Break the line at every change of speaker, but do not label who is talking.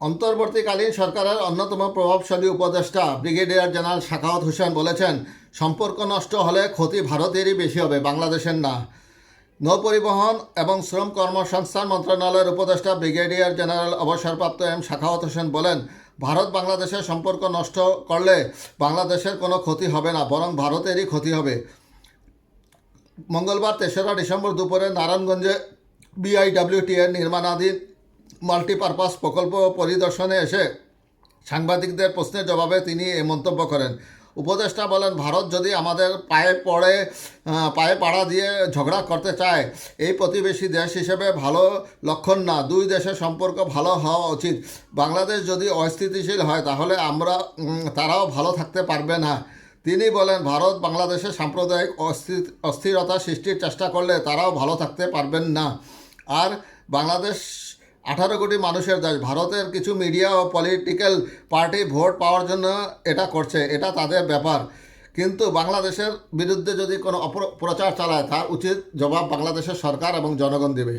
অন্তর্বর্তীকালীন সরকারের অন্যতম প্রভাবশালী উপদেষ্টা ব্রিগেডিয়ার জেনারেল শাখাওয়াত হোসেন বলেছেন, সম্পর্ক নষ্ট হলে ক্ষতি ভারতেরই বেশি হবে, বাংলাদেশের না। নৌপরিবহন এবং শ্রম কর্মসংস্থান মন্ত্রণালয়ের উপদেষ্টা ব্রিগেডিয়ার জেনারেল অবসরপ্রাপ্ত এম শাখাওয়াত হোসেন বলেন, ভারত বাংলাদেশের সম্পর্ক নষ্ট করলে বাংলাদেশের কোনো ক্ষতি হবে না, বরং ভারতেরই ক্ষতি হবে। মঙ্গলবার তেসরা ডিসেম্বর দুপুরে নারায়ণগঞ্জে বিআইডব্লিউটি এর নির্মাণাধীন মাল্টিপারপাস প্রকল্প পরিদর্শনে এসে সাংবাদিকদের প্রশ্নের জবাবে তিনি এই মন্তব্য করেন। উপদেষ্টা বলেন, ভারত যদি আমাদের পায়ে পড়ে পায়ে পাড়া দিয়ে ঝগড়া করতে চায়, এই প্রতিবেশী দেশ হিসেবে ভালো লক্ষণ না। দুই দেশের সম্পর্ক ভালো হওয়া উচিত। বাংলাদেশ যদি অস্থিতিশীল হয়, তাহলে আমরা তারাও ভালো থাকতে পারবে না। তিনি বলেন, ভারত বাংলাদেশের সাম্প্রদায়িক অস্থির, অস্থিরতা সৃষ্টির চেষ্টা করলে তারাও ভালো থাকতে পারবেন না। আর বাংলাদেশ আঠারো কোটি মানুষের দেশ। ভারতের কিছু মিডিয়া ও পলিটিক্যাল পার্টি ভোট পাওয়ার জন্য এটা করছে, এটা তাদের ব্যাপার। কিন্তু বাংলাদেশের বিরুদ্ধে যদি কোনো অপপ্রচার চালায়, তার উচিত জবাব বাংলাদেশের সরকার এবং জনগণ দেবে।